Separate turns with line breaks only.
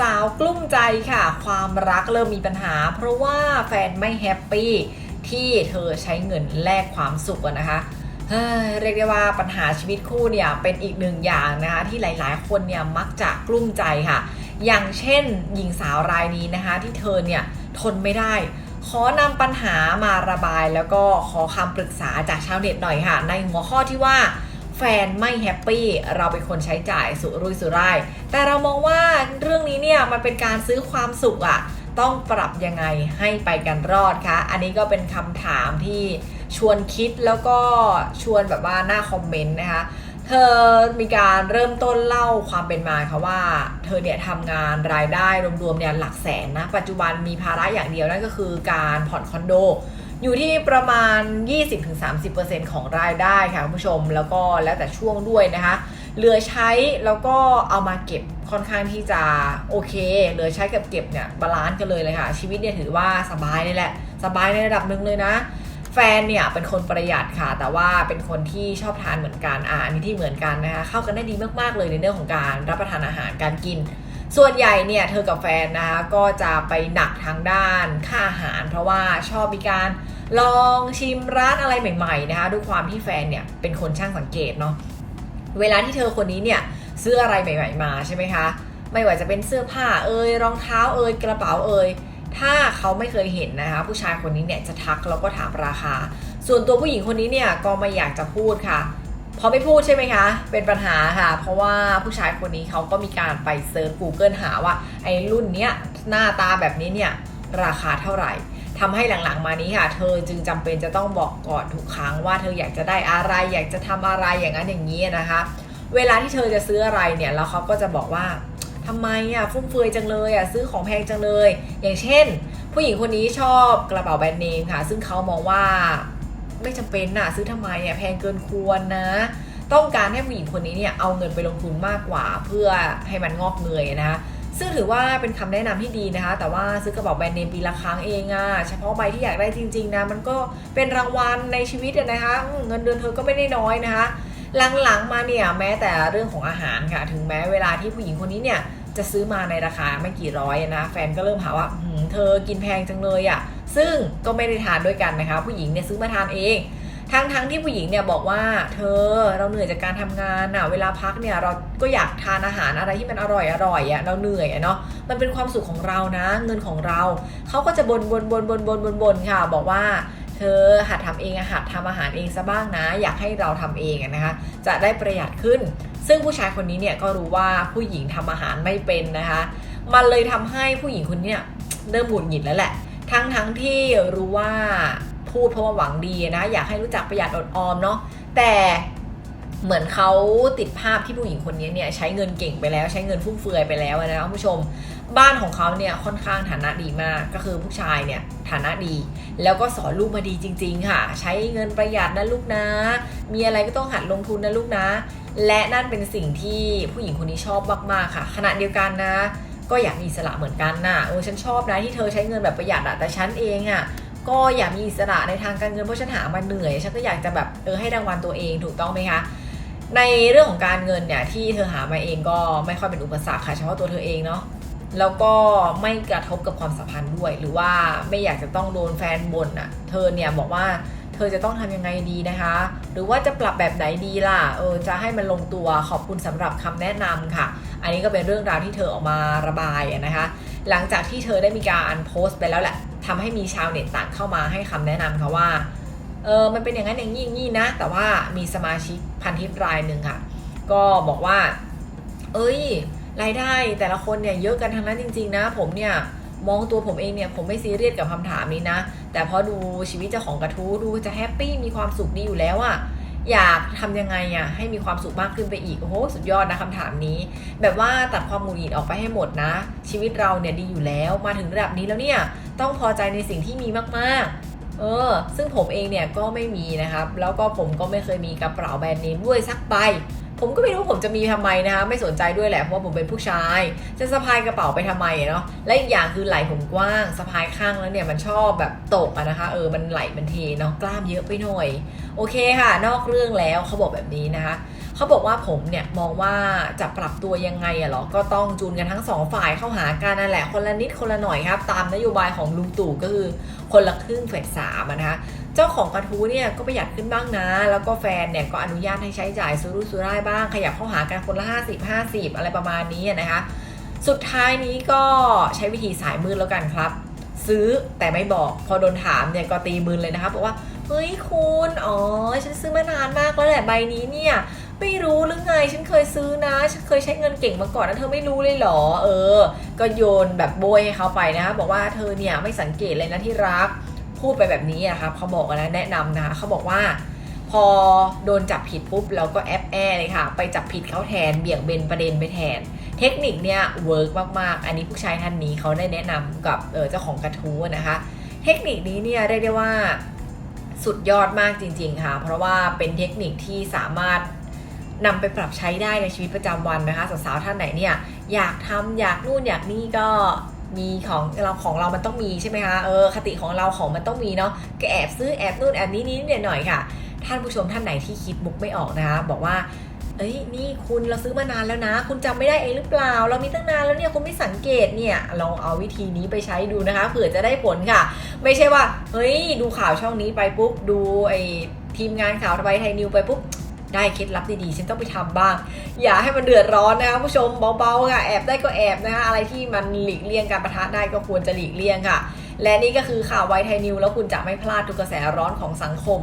สาวกลุ้มใจค่ะ ความรักเริ่มมีปัญหา เพราะว่าแฟนไม่แฮปปี้ที่เธอใช้เงินแลกความสุขนะคะเเรียกได้ว่าปัญหาชีวิตคู่เนี่ยเป็นอีกหนึ่งอย่างนะคะที่หลายๆ คนเนี่ยมักจะกลุ้มใจค่ะ อย่างเช่นหญิงสาวรายนี้นะคะ ที่เธอเนี่ยทนไม่ได้ ขอนำปัญหามาระบายแล้วก็ขอคำปรึกษาจากชาวเน็ตหน่อยค่ะ ในหัวข้อที่ว่า ฟนไม่แฮปปี้เราเป็นคนใช้จ่ายสุรุ่ยสุร่ายแต่เรามองว่าเรื่องนี้เนี่ยมันเป็นการซื้อความสุขอะต้องปรับยังไงให้ไปกันรอดคะอันนี้ก็เป็นคำถามที่ชวนคิดแล้วก็ชวนแบบว่าหน้าคอมเมนต์นะคะเธอมีการเริ่มต้นเล่าความเป็นมาค่ะว่า เธอเนี่ยทำงานรายได้รวมๆเนี่ยหลักแสนนะ ปัจจุบันมีภาระอย่างเดียวนั่นก็คือการผ่อนคอนโด อยู่ที่ประมาณ 20-30%ของรายได้ค่ะคุณผู้ชมแล้วก็แล้วแต่ช่วงด้วยนะคะเหลือใช้แล้วก็เอามาเก็บค่อนข้างที่จะโอเคเหลือใช้กับเก็บเนี่ยบาลานซ์กันเลยเลยค่ะ ชีวิตเนี่ยถือว่าสบายเลยแหละ สบายในระดับหนึ่งเลยนะแฟนเนี่ยเป็นคนประหยัดค่ะ แต่ว่าเป็นคนที่ชอบทานเหมือนกันอ่าอันนี้ที่เหมือนกันนะคะเข้ากันได้ดีมากๆเลยในเรื่องของการรับประทานอาหารการกิน ส่วนใหญ่เนี่ยเธอกับแฟนนะคะก็จะไปหนักทางด้านค่าอาหาร เพราะว่าชอบมีการลองชิมร้านอะไรใหม่ๆนะคะด้วยความที่แฟนเนี่ยเป็นคนช่างสังเกตเนาะเวลาที่เธอคนนี้เนี่ยซื้ออะไรใหม่ ๆ มาใช่ไหมคะไม่ว่าจะเป็นเสื้อผ้าเอ่ยรองเท้าเอ่ยกระเป๋าเอ่ยถ้าเขาไม่เคยเห็นนะคะผู้ชายคนนี้เนี่ยจะทักแล้วก็ถามราคา ส่วนตัวผู้หญิงคนนี้เนี่ยก็ไม่อยากจะพูดค่ะ พอไม่พูดใช่ไหมคะ เป็นปัญหาค่ะ เพราะว่าผู้ชายคนนี้เขาก็มีการไปเซิร์ช Google หาว่า ไอ้รุ่นเนี้ยหน้าตาแบบนี้เนี่ย ราคาเท่าไหร่ทำให้หลังๆมานี้ค่ะ เธอจึงจำเป็นจะต้องบอกก่อนทุกครั้งว่าเธออยากจะได้อะไร อยากจะทำอะไรอย่างนั้นอย่างนี้นะคะ เวลาที่เธอจะซื้ออะไรเนี่ยแล้วเขาก็จะบอกว่าทำไมอะฟุ่มเฟือยจังเลยอะซื้อของแพงจังเลย อย่างเช่น ผู้หญิงคนนี้ชอบกระเป๋าแบรนด์เนมค่ะ ซึ่งเขามองว่า ไม่จำเป็นน่ะซื้อทำไมอะแพงเกินควรนะ ต้องการให้ผู้หญิงคนนี้เนี่ยเอาเงินไปลงทุนมากกว่า เพื่อให้มันงอกเงยนะซึ่งถือว่าเป็นคำแนะนำที่ดีนะคะ แต่ว่าซื้อกระเป๋าแบรนด์เนมปีละครั้งเองอะเฉพาะใบที่อยากได้จริงๆนะมันก็เป็นรางวัลในชีวิตนะคะ เงินเดือนเธอก็ไม่ได้น้อยนะคะ หลังๆมาเนี่ยแม้แต่เรื่องของอาหารค่ะ ถึงแม้เวลาที่ผู้หญิงคนนี้เนี่ย จะซื้อมาในราคาไม่กี่ร้อยนะ แฟนก็เริ่มหาว่าเธอกินแพงจังเลยอะ่ะ ซึ่งก็ไม่ได้ทานด้วยกันนะคะ ผู้หญิงเนี่ยซื้อมาทานเอง ทั้งทั้งที่ผู้หญิงเนี่ยบอกว่า เธอเราเหนื่อยจากการทำงานอะ เวลาพักเนี่ยเราก็อยากทานอาหารอะไรที่มันอร่อยอร่อยอะเราเหนื่อยอะเนาะ มันเป็นความสุขของเรานะ เงินของเรา เขาก็จะบนบนบนบนบนบนบนค่ะ บอกว่า ธอหัดทำเองอะหัดทำอาหารเองซะบ้างนะ อยากให้เราทำเองนะคะ จะได้ประหยัดขึ้น ซึ่งผู้ชายคนนี้เนี่ยก็รู้ว่าผู้หญิงทำอาหารไม่เป็นนะคะ มันเลยทำให้ผู้หญิงคนเนี้ยเริ่มหงุดหงิดแล้วแหละ ทั้งทั้งที่รู้ว่าพูดเพราะว่าหวังดีนะ อยากให้รู้จักประหยัดอดออมเนาะแต่ เหมือนเขาติดภาพที่ผู้หญิงคนนี้เนี่ยใช้เงินเก่งไปแล้วใช้เงินฟุ่มเฟือยไปแล้วนะคะคุณผู้ชม บ้านของเขาเนี่ยค่อนข้างฐานะดีมากก็คือผู้ชายเนี่ยฐานะดี แล้วก็สอนลูกมาดีจริง ๆ ค่ะ ใช้เงินประหยัดนะลูกนะ มีอะไรก็ต้องหัดลงทุนนะลูกนะ และนั่นเป็นสิ่งที่ผู้หญิงคนนี้ชอบมากๆค่ะ ขณะเดียวกันนะ ก็อยากมีอิสระเหมือนกันน่ะเออฉันชอบนะที่เธอใช้เงินแบบประหยัดอะแต่ฉันเองอะก็อยากมีอิสระในทางการเงินเพราะฉันหามาเหนื่อย ฉันก็อยากจะแบบเออให้รางวัลตัวเองถูกต้องไหมคะ ในเรื่องของการเงินเนี่ยที่เธอหามาเองก็ไม่ค่อยเป็นอุปสรรคค่ะเฉพาะตัวเธอเองเนาะแล้วก็ไม่กระทบกับความสัมพันธ์ด้วย หรือว่าไม่อยากจะต้องโดนแฟนบ่นอะ เธอเนี่ยบอกว่าเธอจะต้องทำยังไงดีนะคะ หรือว่าจะปรับแบบไหนดีล่ะเออจะให้มันลงตัวขอบคุณสำหรับคำแนะนำค่ะ อันนี้ก็เป็นเรื่องราวที่เธอออกมาระบายนะคะ หลังจากที่เธอได้มีการโพสต์ไปแล้วแหละทำให้มีชาวเน็ตต่างเข้ามาให้คำแนะนำค่ะว่า เออมันเป็นอย่างนั้นอย่างนี้อย่างนี้นะ แต่ว่ามีสมาชิกพันทิปรายหนึ่งค่ะ ก็บอกว่า เอ้ย รายได้แต่ละคนเนี่ยเยอะกันทั้งนั้นจริง ๆ นะ ผมเนี่ยมองตัวผมเองเนี่ยผมไม่ซีเรียสกับคำถามนี้นะ แต่พอดูชีวิตเจ้าของกระทู้ดูจะแฮปปี้มีความสุขดีอยู่แล้วอะอยากทำยังไงอะให้มีความสุขมากขึ้นไปอีกโอ้โหสุดยอดนะคำถามนี้ แบบว่าตัดความหงุดหงิดออกไปให้หมดนะ ชีวิตเราเนี่ยดีอยู่แล้วมาถึงระดับนี้แล้วเนี่ยต้องพอใจในสิ่งที่มีมากๆ เออ ซึ่งผมเองเนี่ยก็ไม่มีนะครับ แล้วก็ผมก็ไม่เคยมีกระเป๋าแบรนด์เนมด้วยสักใบผมก็ไม่รู้ผมจะมีทำไมนะคะไม่สนใจด้วยแหละเพราะว่าผมเป็นผู้ชาย จะสะพายกระเป๋าไปทำไมเนาะและอีกอย่างคือไหล่ผมกว้างสะพายข้างแล้วเนี่ยมันชอบแบบตกอะนะคะเออมันไหล่มันเทเนาะกล้ามเยอะไปหน่อย โอเคค่ะ นอกเรื่องแล้วเขาบอกแบบนี้นะคะ เขาบอกว่าผมเนี่ยมองว่าจะปรับตัวยังไงอะเหรอ ก็ต้องจูนกันทั้งสองฝ่ายเข้าหากันนั่นแหละ คนละนิดคนละหน่อยครับ ตามนโยบายของลุงตู่ก็คือคนละครึ่งเฟสสามนะคะเจ้าของกระทู้เนี่ยก็ประหยัดขึ้นบ้างนะ แล้วก็แฟนเนี่ยก็อนุญาตให้ใช้จ่ายสุรุ่ยสุร่ายบ้าง ขยับเข้าหากันคนละ 50 50 อะไรประมาณนี้นะคะ สุดท้ายนี้ก็ใช้วิธีสายมือแล้วกันครับ ซื้อแต่ไม่บอกพอโดนถามเนี่ยก็ตีมือเลยนะคะบอกว่าเฮ้ยคุณ อ๋อ ฉันซื้อมานานมากแล้วแหละใบนี้เนี่ย ไม่รู้หรือไง ฉันเคยซื้อนะ ฉันเคยใช้เงินเก่งมาก่อนนะเธอไม่รู้เลยเหรอ เออ ก็โยนแบบโบยให้เขาไปนะ บอกว่าเธอเนี่ยไม่สังเกตเลยนะที่รัก พูดไปแบบนี้อะครับเขาบอกนะแนะนำนะเขาบอกว่า พอโดนจับผิดปุ๊บเราก็แอปแอเลยค่ะ ไปจับผิดเขาแทนเบี่ยงเบนประเด็นไปแทน เทคนิคเนี่ยเวิร์กมากๆ อันนี้ผู้ชายท่านนี้เขาได้แนะนำกับเออเจ้าของกระทู้นะคะ เทคนิคนี้เนี่ยเรียกได้ว่าสุดยอดมากจริง ๆ ค่ะ เพราะว่าเป็นเทคนิคที่สามารถ นำไปปรับใช้ได้ในชีวิตประจำวันนะคะสาวๆท่านไหนเนี่ยอยากทำอยากนู่นอยากนี่ก็มีของเราของเรามันต้องมีใช่ไหมคะเออคติของเราของมันต้องมีเนาะก็แอบซื้อแอบนู่นแอบนี้นี้เนี่ยหน่อยค่ะ ท่านผู้ชมท่านไหนที่คิดมุกไม่ออกนะคะบอกว่าเอ้ยนี่คุณเราซื้อมานานแล้วนะ คุณจำไม่ได้เองหรือเปล่า เรามีตั้งนานแล้วเนี่ยคุณไม่สังเกตเนี่ยลองเอาวิธีนี้ไปใช้ดูนะคะเผื่อจะได้ผลค่ะ ไม่ใช่ว่าเฮ้ยดูข่าวช่องนี้ไปปุ๊บดูไอ้ทีมงานข่าวทบายไทยนิวไปปุ๊บ ได้เคล็ดลับดีๆฉันต้องไปทำบ้าง อย่าให้มันเดือดร้อนนะคะผู้ชมเบาๆค่ะแอบได้ก็แอบนะคะอะไรที่มันหลีกเลี่ยงการประทะได้ก็ควรจะหลีกเลี่ยงค่ะ และนี่ก็คือข่าวไวไทยนิวแล้วคุณจะไม่พลาดทุกกระแสร้อนของสังคม